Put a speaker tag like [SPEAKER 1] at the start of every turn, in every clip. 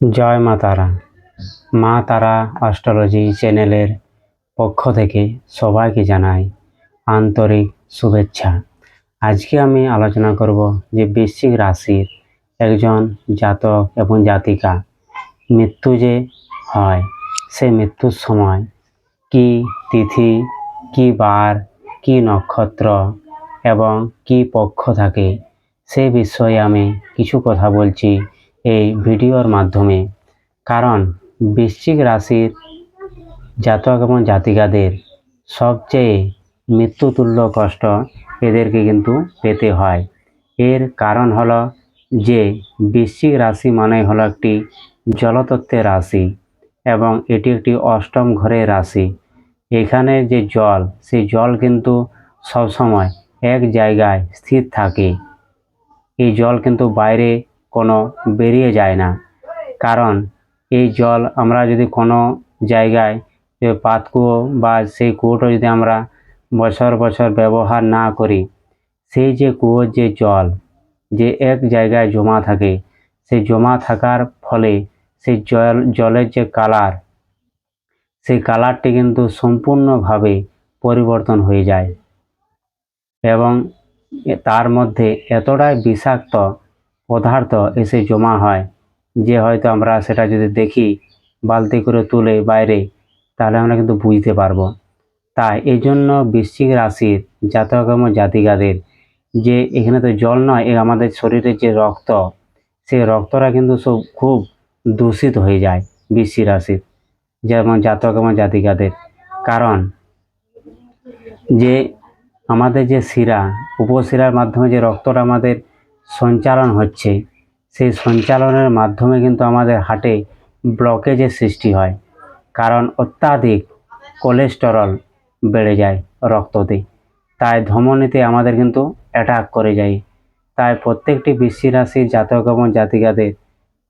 [SPEAKER 1] জয় মা তারা। মা তারা অস্ট্রোলজি চ্যানেলের পক্ষ থেকে সবাইকে জানাই আন্তরিক শুভেচ্ছা। আজকে আমি আলোচনা করব যে বৃশ্চিক রাশির একজন জাতক এবং জাতিকা মৃত্যু যে হয়, সে মৃত্যুর সময় কি তিথি, কি বার, কি নক্ষত্র এবং কি পক্ষ থাকে, সে বিষয়ে আমি কিছু কথা বলছি। এই ভিডিওর মাধ্যমে। কারণ বৃশ্চিক রাশির জাতক এবং জাতিকাদের সবচেয়ে মৃত্যুতুল্য কষ্ট এদেরকে কিন্তু পেতে হয়। এর কারণ হলো যে বৃশ্চিক রাশি মানে হলো একটি জলতত্ত্বের রাশি এবং এটি একটি অষ্টম ঘরের রাশি। এখানে যে জল, সেই জল কিন্তু সবসময় এক জায়গায় স্থির থাকে। এই জল কিন্তু বাইরে কোনো বেরিয়ে যায় না। কারণ এই জল আমরা যদি কোনো জায়গায় যে পাত কুয়ো বা সেই কুয়োটা যদি আমরা বছর বছর ব্যবহার না করি, সেই যে কুয়োর যে জল, যে এক জায়গায় জমা থাকে, সেই জমা থাকার ফলে সেই জল, জলের যে কালার, সেই কালারটি কিন্তু সম্পূর্ণভাবে পরিবর্তন হয়ে যায়। এবং তার মধ্যে এতটাই বিষাক্ত পদার্থ এসে জমা হয়। যে হয়তো আমরা সেটা যদি দেখি, বালতি করে তুলে বাইরে, তাহলে আমরা কিন্তু বুঝতে পারব। তাই এই জন্য বৃশ্চিক রাশির জাতক এবং জাতিকাদের যে এখানে তো জল নয়, এ আমাদের শরীরের যে রক্ত, সেই রক্তটা কিন্তু সব খুব দূষিত হয়ে যায় বৃশ্চিক রাশির যেমন জাতক এবং জাতিকাদের। কারণ যে আমাদের যে শিরা, উপশিরার মাধ্যমে যে রক্তটা আমাদের সঞ্চালন হচ্ছে। সেই সঞ্চালনের মাধ্যমে কিন্তু আমাদের হার্টে ব্লকেজের সৃষ্টি হয়, কারণ অত্যাধিক কোলেস্টেরল বেড়ে যায় রক্ততে। তাই ধমনীতে আমাদের কিন্তু অ্যাটাক করে যায়। তাই প্রত্যেকটি বৃশ্চিক রাশির জাতক এবং জাতিকাদের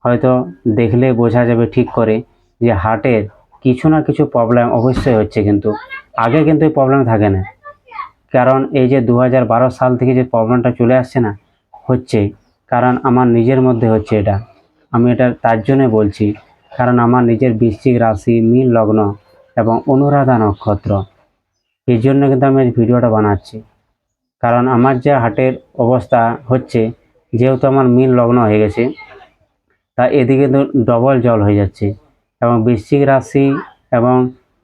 [SPEAKER 1] হয়তো দেখলে বোঝা যাবে ঠিক করে যে হার্টের কিছু না কিছু প্রবলেম অবশ্যই হচ্ছে কিন্তু। আগে কিন্তু এই প্রবলেম থাকে না। কারণ এই যে দু হাজার বারো সাল থেকে যে প্রবলেমটা চলে আসছে না হচ্ছে, কারণ আমার নিজের মধ্যে হচ্ছে এটা। আমি এটা তার জন্য বলছি, কারণ আমার নিজের বৃশ্চিক রাশি মীন লগ্ন এবং অনুরাধা নক্ষত্র। এই জন্য কিন্তু আমি এই ভিডিওটা বানাচ্ছি। কারণ আমার যে হাটের অবস্থা হচ্ছে, যেহেতু আমার মীন লগ্ন হয়ে গেছে, তা এদিকে তো ডবল জল হয়ে যাচ্ছে। এবং বৃশ্চিক রাশি এবং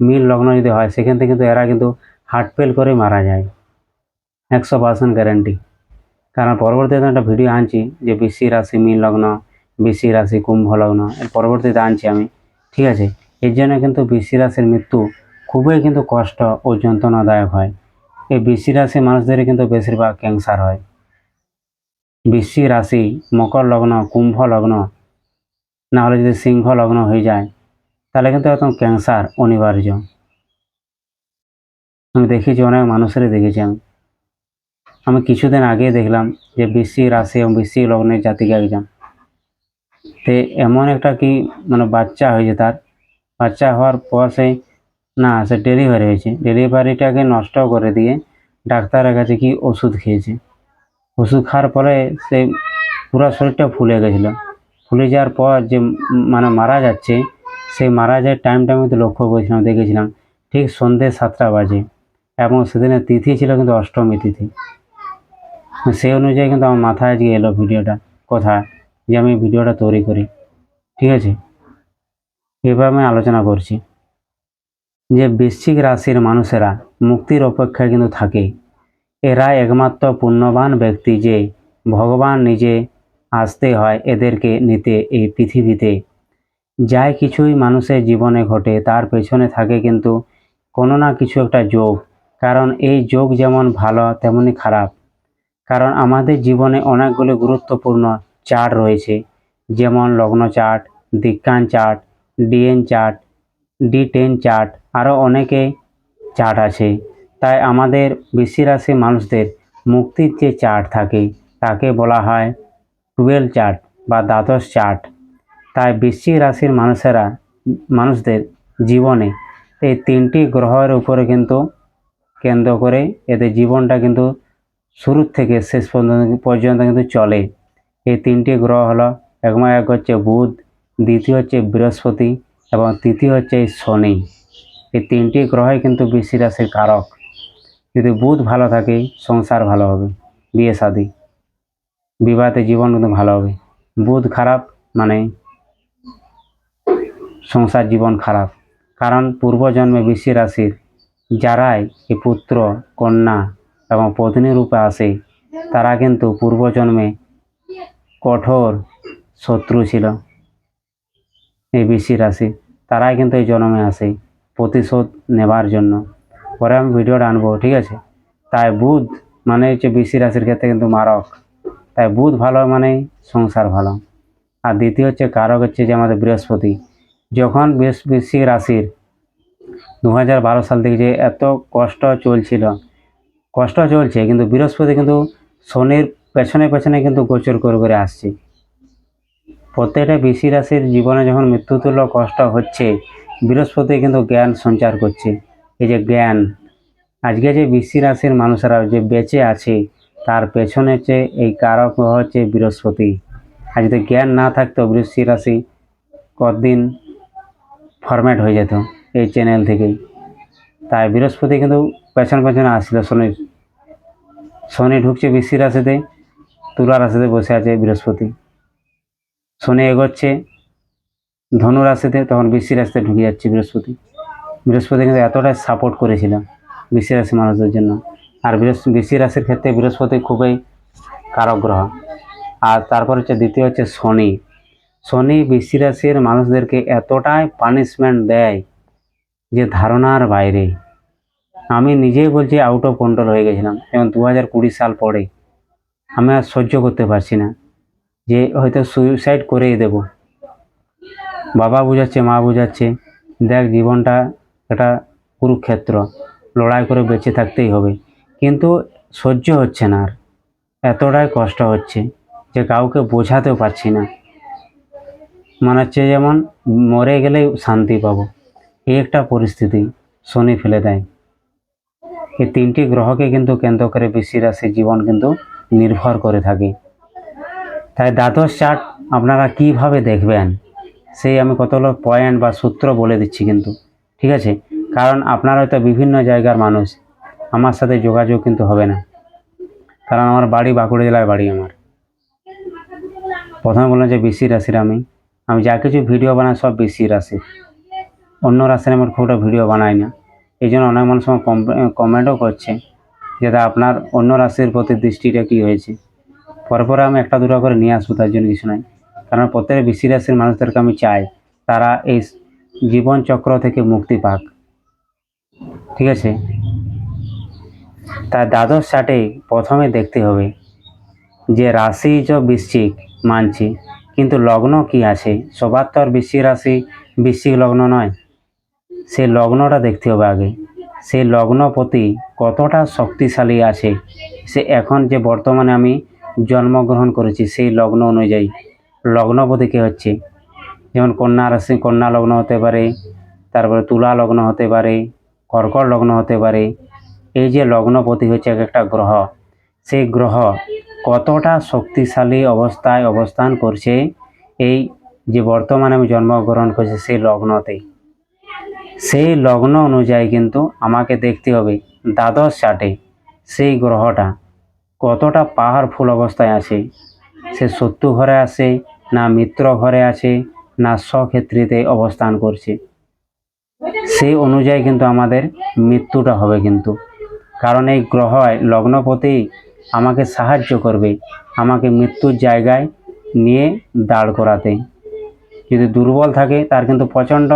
[SPEAKER 1] মীন লগ্ন যদি হয়, সেখান থেকে কিন্তু এরা কিন্তু হার্ট ফেল করে মারা যায়। একশো পার্সেন্ট গ্যারান্টি কারণ পরবর্তীতে একটা ভিডিও আনছি যে বৃশ্চিক রাশি মীন লগ্ন, বৃশ্চিক রাশি কুম্ভ লগ্ন, এর পরবর্তীতে আনছি আমি, ঠিক আছে? এর জন্য কিন্তু বৃশ্চিক রাশির মৃত্যু খুবই কিন্তু কষ্ট ও যন্ত্রণাদায়ক হয়। এই বৃশ্চিক রাশি মানুষদের কিন্তু বেশিরভাগ ক্যান্সার হয়। বৃশ্চিক রাশি মকর লগ্ন, কুম্ভ লগ্ন, না হলে যদি সিংহ লগ্ন হয়ে যায়, তাহলে কিন্তু একদম ক্যান্সার অনিবার্য। আমি দেখেছি অনেক মানুষেরই দেখেছি আমি। আমি কিছুদিন আগে দেখলাম যে বৃশ্চিক রাশি এবং বৃশ্চিক লগ্নের জাতিকা একজন। তে এমন একটা কি মানে বাচ্চা হয়েছে তার। বাচ্চা হওয়ার পর সে, না, সে ডেলিভারি হয়েছে। ডেলিভারিটাকে নষ্ট করে দিয়ে ডাক্তারের কাছে কি ওষুধ খেয়েছে। ওষুধ খাওয়ার পরে সে পুরো শরীরটা ফুলে গেছিল। ফুলে যাওয়ার পর যে মানে মারা যাচ্ছে, সেই মারা যাওয়ার টাইমটা আমি তো লক্ষ্য করেছিলাম, দেখেছিলাম, ঠিক সন্ধ্যে সাতটা বাজে। এবং সেদিনের তিথি ছিল কিন্তু অষ্টমী তিথি। সেই অনুযায়ী কিন্তু আমার মাথায় আজকে এলো ভিডিওটা, কথা যে আমি ভিডিওটা তৈরি করি, ঠিক আছে? এবার আমি আলোচনা করছি যে বৃশ্চিক রাশির মানুষেরা মুক্তির অপেক্ষায় কিন্তু থাকে। এরা একমাত্র পুণ্যবান ব্যক্তি যে ভগবান নিজে আসতে হয় এদেরকে নিতে এই পৃথিবীতে। যাই কিছুই মানুষের জীবনে ঘটে, তার পেছনে থাকে কিন্তু কোনো না কিছু একটা যোগ। কারণ এই যোগ যেমন ভালো তেমনই খারাপ। কারণ আমাদের জীবনে অনেকগুলো গুরুত্বপূর্ণ চার্ট রয়েছে। যেমন লগ্ন চার্ট, দিক্কান chart, DNA chart, D ten chart, আরও অনেকে চার্ট আছে। তাই আমাদের বৃশ্চিক রাশির মানুষদের মুক্তির যে চার্ট থাকে, তাকে বলা হয় টুয়েলভ চার্ট বা দ্বাদশ চার্ট। তাই বৃশ্চিক রাশির মানুষেরা, মানুষদের জীবনে এই তিনটি গ্রহের উপরে কিন্তু কেন্দ্র করে এদের জীবনটা কিন্তু শুরুর থেকে শেষ পর্যন্ত পর্যন্ত কিন্তু চলে। এই তিনটি গ্রহ হলো একমা এক হচ্ছে বুধ, দ্বিতীয় হচ্ছে বৃহস্পতি এবং তৃতীয় হচ্ছে শনি। এই তিনটি গ্রহই কিন্তু বৃষ্টি রাশির কারক। যদি বুধ ভালো থাকে, সংসার ভালো হবে, বিয়ে শাদী বিবাহিত জীবন কিন্তু ভালো হবে। বুধ খারাপ মানে সংসার জীবন খারাপ। কারণ পূর্বজন্মে বৃষ্টি রাশির যারাই এই পুত্র, কন্যা এবং পত্নী রূপে আসে। তারা কিন্তু পূর্বজন্মে কঠোর শত্রু ছিল। এই বৃষ্টি রাশি, তারাই কিন্তু এই জন্মে আসে প্রতিশোধ নেবার জন্য। পরে আমি ভিডিওটা আনব, ঠিক আছে? তাই বুধ মানে হচ্ছে বৃষ্টি রাশির ক্ষেত্রে কিন্তু মারক। তাই বুধ ভালো মানে সংসার ভালো। আর দ্বিতীয় হচ্ছে কারক হচ্ছে যে আমাদের বৃহস্পতি। যখন বৃহস্প- বৃশ্চিক রাশির দু হাজার বারো সাল থেকে যে এত কষ্ট চলছিল কষ্ট চলছে, কিন্তু বৃহস্পতি কিন্তু শনির পেছনে পেছনে কিন্তু গোচর করে করে আসছে। প্রত্যেকটা বৃষ্টি রাশির জীবনে যখন মৃত্যুতুল্য কষ্ট হচ্ছে, বৃহস্পতি কিন্তু জ্ঞান সঞ্চার করছে। এই যে জ্ঞান, আজকে যে বৃষ্টি রাশির মানুষেরা যে বেঁচে আছে, তার পেছনে হচ্ছে এই কারক হচ্ছে বৃহস্পতি। আর যদি জ্ঞান না থাকতো, বৃষ্টি রাশি কতদিন ফরম্যাট হয়ে যেত এই চ্যানেল থেকেই। তাই বৃহস্পতি কিন্তু পেছন পেছনে আসছিল শনির। শনি ঢুকছে বৃষ্টি রাশিতে, তুলা রাশিতে বসে আছে বৃহস্পতি। শনি এগোচ্ছে, ধনু রাশিতে, তখন বৃষ্টি রাশিতে ঢুকে যাচ্ছে বৃহস্পতি। বৃহস্পতি কিন্তু এতটাই সাপোর্ট করেছিল বৃষ্টি রাশি মানুষদের জন্য। আর বৃষ্টি রাশির ক্ষেত্রে বৃহস্পতি খুবই কারক গ্রহ আর তারপর হচ্ছে দ্বিতীয় হচ্ছে শনি। শনি বৃষ্টি রাশির মানুষদেরকে এতটাই পানিশমেন্ট দেয় যে ধারণার বাইরে। আমি নিজেই বলছি আউট অফ কন্ট্রোল হয়ে গেছিলাম। যেমন দু হাজার কুড়ি সাল পরে আমি আর সহ্য করতে পারছি না যে হয়তো সুইসাইড করেই দেব। বাবা বোঝাচ্ছে, মা বোঝাচ্ছে, দেখ জীবনটা একটা কুরুক্ষেত্র, লড়াই করে বেঁচে থাকতেই হবে। কিন্তু সহ্য হচ্ছে না আর, এতটাই কষ্ট হচ্ছে যে কাউকে বোঝাতেও পারছি না। মনে হচ্ছে যেমন মরে গেলেই শান্তি পাবো। এই একটা পরিস্থিতি শনি ফেলে দেয়। এই তিনটি গ্রহকে কিন্তু কেন্দ্র করে বৃষ্টি রাশির জীবন কিন্তু নির্ভর করে থাকে। তাই দ্বাদশ চার্ট আপনারা কীভাবে দেখবেন সেই আমি কতগুলো পয়েন্ট বা সূত্র বলে দিচ্ছি কিন্তু, ঠিক আছে? কারণ আপনারা হয়তো বিভিন্ন জায়গার মানুষ, আমার সাথে যোগাযোগ কিন্তু হবে না। কারণ আমার বাড়ি বাঁকুড়া জেলার বাড়ি আমার। প্রথমে বললাম যে বৃষ্টি রাশির আমি। আমি যা কিছু ভিডিও বানাই সব বৃষ্টি রাশি অন্য রাশির আমার খুব ভিডিও বানাই না। এই জন্য অনেক মানুষ আমার কমেন্টও করছে যে আপনার অন্য রাশির প্রতি দৃষ্টিটা কী হয়েছে? পরে পরে আমি একটা দুটো করে নিয়ে আসব, তার জন্য কিছু নাই। কারণ প্রত্যেক বৃষ্টি রাশির মানুষদেরকে আমি চাই তারা এই জীবন চক্র থেকে মুক্তি পাক। ঠিক আছে? তার দ্বাদশ চার্টে প্রথমে দেখতে হবে যে রাশি চ বৃশ্চিক মানছি, কিন্তু লগ্ন কি আছে? সবার তো আর বৃশ্চিক রাশি, বৃশ্চিক লগ্ন নয়। সেই লগ্নটা দেখতে হবে আগে। সেই লগ্নপতি কতটা শক্তিশালী আছে, সে এখন যে বর্তমানে আমি জন্মগ্রহণ করেছি, সেই লগ্ন অনুযায়ী। লগ্নপতি কে হচ্ছে? যেমন কন্যা রাশি, কন্যা লগ্ন হতে পারে, তারপরে তুলা লগ্ন হতে পারে, কর্কট লগ্ন হতে পারে। এই যে লগ্নপতি হচ্ছে এক একটা গ্রহ, সেই গ্রহ কতটা শক্তিশালী অবস্থায় অবস্থান করছে, এই যে বর্তমানে আমি জন্মগ্রহণ করছি, সেই লগ্নতে সেই লগ্ন অনুযায়ী কিন্তু আমাকে দেখতে হবে। দ্বাদশ চার্টে সেই গ্রহটা কতটা পাওয়ারফুল অবস্থায় আছে। সে শত্রু ঘরে আছে, না মিত্র ঘরে আছে, না স্বক্ষেত্রীতে অবস্থান করছে। সেই অনুযায়ী কিন্তু আমাদের মৃত্যুটা হবে কিন্তু। কারণ এই গ্রহ লগ্নপতি আমাকে সাহায্য করবে, আমাকে মৃত্যুর জায়গায় নিয়ে দাঁড় করাতে। যদি দুর্বল থাকে তার কিন্তু প্রচণ্ড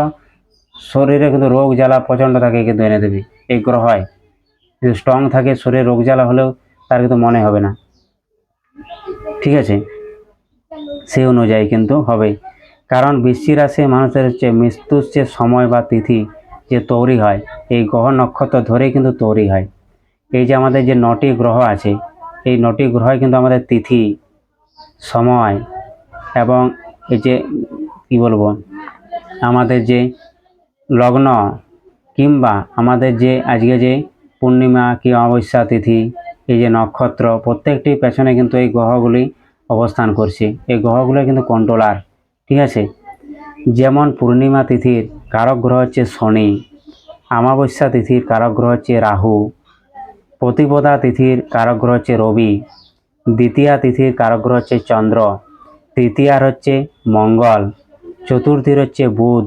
[SPEAKER 1] শরীরে কিন্তু রোগ জ্বালা প্রচণ্ড থাকে কিন্তু এনে দেবে। এই গ্রহায় যদি স্ট্রং থাকে, শরীরে রোগ জ্বালা হলেও তার কিন্তু মনে হবে না। ঠিক আছে? সেই অনুযায়ী কিন্তু হবে। কারণ বৃষ্টি রাশি মানুষের হচ্ছে মৃত্যুর যে সময় বা তিথি যে তৈরি হয়, এই গ্রহ নক্ষত্র ধরেই কিন্তু তৈরি হয়। এই যে আমাদের যে নটি গ্রহ আছে, এই নটি গ্রহে কিন্তু আমাদের তিথি, সময় এবং এই যে, কী বলব? আমাদের যে লগ্ন কিংবা আমাদের যে আজকে যে পূর্ণিমা কি অমাবস্যা তিথি, এই যে নক্ষত্র, প্রত্যেকটি পেছনে কিন্তু এই গ্রহগুলি অবস্থান করছে। এই গ্রহগুলো কিন্তু কন্ট্রোলার, ঠিক আছে? যেমন পূর্ণিমা তিথির কারক গ্রহ হচ্ছে শনি, অমাবস্যা তিথির কারক গ্রহ হচ্ছে রাহু, প্রতিপদা তিথির কারক গ্রহ হচ্ছে রবি, দ্বিতীয়া তিথির কারক গ্রহ হচ্ছে চন্দ্র, তৃতীয়ার হচ্ছে মঙ্গল, চতুর্থীর হচ্ছে বুধ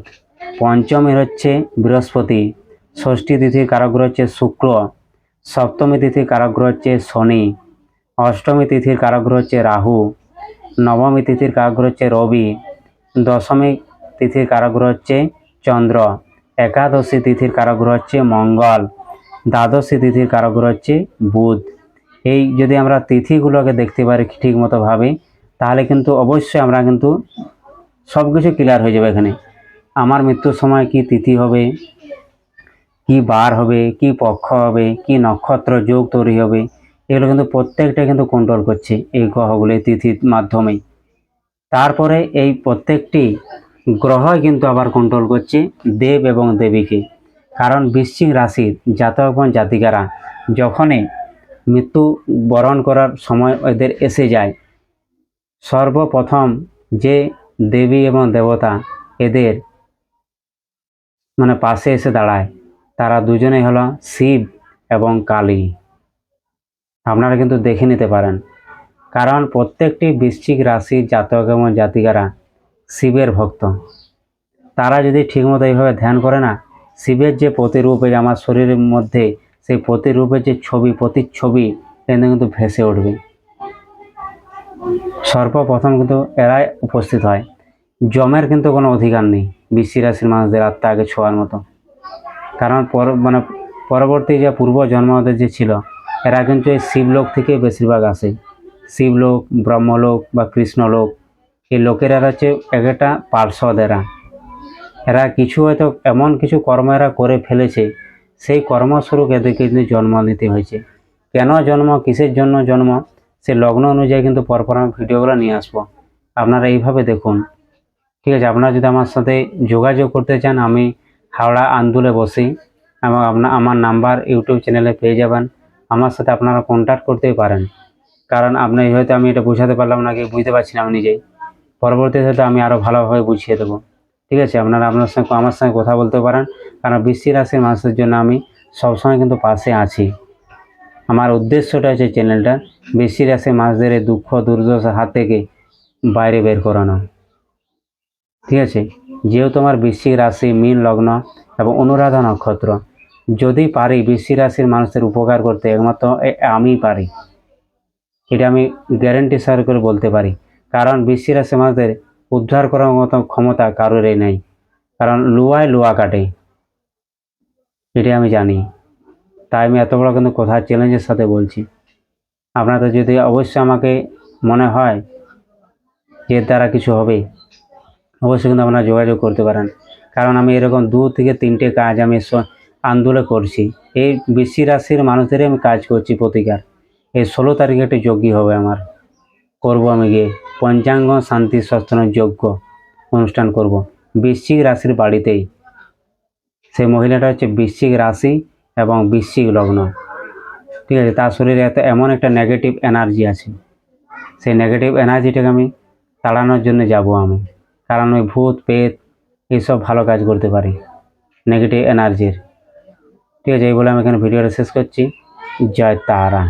[SPEAKER 1] পঞ্চমীর হচ্ছে বৃহস্পতি, ষষ্ঠী তিথির কারক গ্রহ হচ্ছে শুক্র, সপ্তমী তিথির কারক গ্রহ হচ্ছে শনি, অষ্টমী তিথির কারক গ্রহ হচ্ছে রাহু, নবমী তিথির কারক গ্রহ হচ্ছে রবি, দশমী তিথির কারক গ্রহ হচ্ছে চন্দ্র, একাদশী তিথির কারক গ্রহ হচ্ছে মঙ্গল, দ্বাদশী তিথির কারক গ্রহ হচ্ছে বুধ। এই যদি আমরা তিথিগুলোকে দেখতে পারি ঠিক মতো ভাবে তাহলে কিন্তু অবশ্যই আমরা কিন্তু সব কিছু ক্লিয়ার হয়ে যাবে এখানে। আমার মৃত্যুর সময় কি তিথি হবে? কি বার হবে? কি পক্ষ হবে? কি নক্ষত্র যোগ তৈরি হবে? এগুলো কিন্তু প্রত্যেকটা কিন্তু কন্ট্রোল করছে এই গ্রহগুলো তিথির মাধ্যমে। তারপরে এই প্রত্যেকটি গ্রহই কিন্তু আবার কন্ট্রোল করছে দেব এবং দেবীকে। কারণ বৃশ্চিক রাশির জাতক এবং জাতিকারা যখনই মৃত্যু বরণ করার সময় এদের এসে যায়, সর্বপ্রথম যে দেবী এবং দেবতা এদের মানে পাশে এসে দাঁড়ায়। তারা দুজনেই হলো শিব এবং কালী। আপনারা কিন্তু দেখে নিতে পারেন। কারণ প্রত্যেকটি বৃশ্চিক রাশির জাতক এবং জাতিকারা শিবের ভক্ত। তারা যদি ঠিকমতো এইভাবে ধ্যান করে না, শিবের যে প্রতিরূপ এই আমার শরীরের মধ্যে সেই প্রতিরূপের যে ছবি, প্রতিচ্ছবি কিন্তু কিন্তু ভেসে উঠবে। সর্বপ্রথম কিন্তু এরাই উপস্থিত হয়। জমের কিন্তু কোনো অধিকার নেই। বৃশ্চিক রাশির মানুষদের আত্মা আগে ছোঁয়ার মতো। কারণ পর মানে পরবর্তী যে পূর্ব ওদের যে ছিল, এরা কিন্তু এই শিবলোক থেকে বেশিরভাগ আসে। শিবলোক, ব্রহ্মলোক বা কৃষ্ণলোক, এই লোকেরা হচ্ছে এক একটা পার্শ্বদ এরা। এরা কিছু হয়তো এমন কিছু কর্ম এরা করে ফেলেছে, সেই কর্মস্বরূপ এদেরকে কিন্তু জন্ম নিতে হয়েছে। কেন জন্ম, কিসের জন্য জন্ম, সে লগ্ন অনুযায়ী কিন্তু পরপর আমি ভিডিওগুলো নিয়ে আসব। আপনারা এইভাবে দেখুন। ঠিক আছে, আপনারা যদি আমার সাথে যোগাযোগ করতে চান, আমি হাওড়া আন্দুলে বসি এবং আপনার আমার নাম্বার ইউটিউব চ্যানেলে পেয়ে যাবেন। আমার সাথে আপনারা কন্ট্যাক্ট করতেই পারেন। কারণ আপনি হয়তো আমি এটা বোঝাতে পারলাম না, কি বুঝতে পারছি না আমি নিজেই। পরবর্তীতে হয়তো আমি আরও ভালোভাবে বুঝিয়ে দেবো। ঠিক আছে, আপনারা আপনার সঙ্গে, আমার সঙ্গে কথা বলতে পারেন। কারণ বৃষ্টি রাশির মানুষের জন্য আমি সবসময় কিন্তু পাশে আছি। আমার উদ্দেশ্যটা হচ্ছে চ্যানেলটা, বৃষ্টি রাশির মানুষদের দুঃখ দুর্দশার হাত থেকে বাইরে বের করানো। ঠিক আছে? যেহেতু আমার বৃশ্চিক রাশি মীন লগ্ন এবং অনুরাধা নক্ষত্র, যদি পারি বৃশ্চিক রাশির মানুষের উপকার করতে, একমাত্র আমিই পারি। এটা আমি গ্যারেন্টি সহকারে করে বলতে পারি। কারণ বৃশ্চিক রাশির মানুষদের উদ্ধার করার মতো ক্ষমতা কারোরই নেই। কারণ লুয়ায় লুয়া কাটে। এটা আমি জানি। তাই আমি এত বড় কিন্তু কথা চ্যালেঞ্জের সাথে বলছি। আপনাদের যদি অবশ্যই আমাকে মনে হয় এর দ্বারা কিছু হবে অবশ্যই কিন্তু আপনারা যোগাযোগ করতে পারেন। কারণ আমি এরকম দু থেকে তিনটে কাজ আমি আন্দোলন করছি। এই বৃষ্টি রাশির মানুষদেরই আমি কাজ করছি প্রতিকার। এই ষোলো তারিখে একটা যজ্ঞ হবে আমার। করব আমি গিয়ে পঞ্চাঙ্গ শান্তি সস্তনের যজ্ঞ অনুষ্ঠান করব। বৃশ্চিক রাশির বাড়িতেই। সেই মহিলাটা হচ্ছে বৃশ্চিক রাশি এবং বৃশ্চিক লগ্ন। ঠিক আছে, তার শরীরে এত, এমন একটা নেগেটিভ এনার্জি আছে। সেই নেগেটিভ এনার্জিটাকে আমি তাড়ানোর জন্য যাব আমি। কারণ ওই ভূত পেত এইসব ভালো কাজ করতে পারি নেগেটিভ এনার্জির ঠিক আছে, এই বলে আমি এখানে ভিডিওটা শেষ করছি। জয় তারা।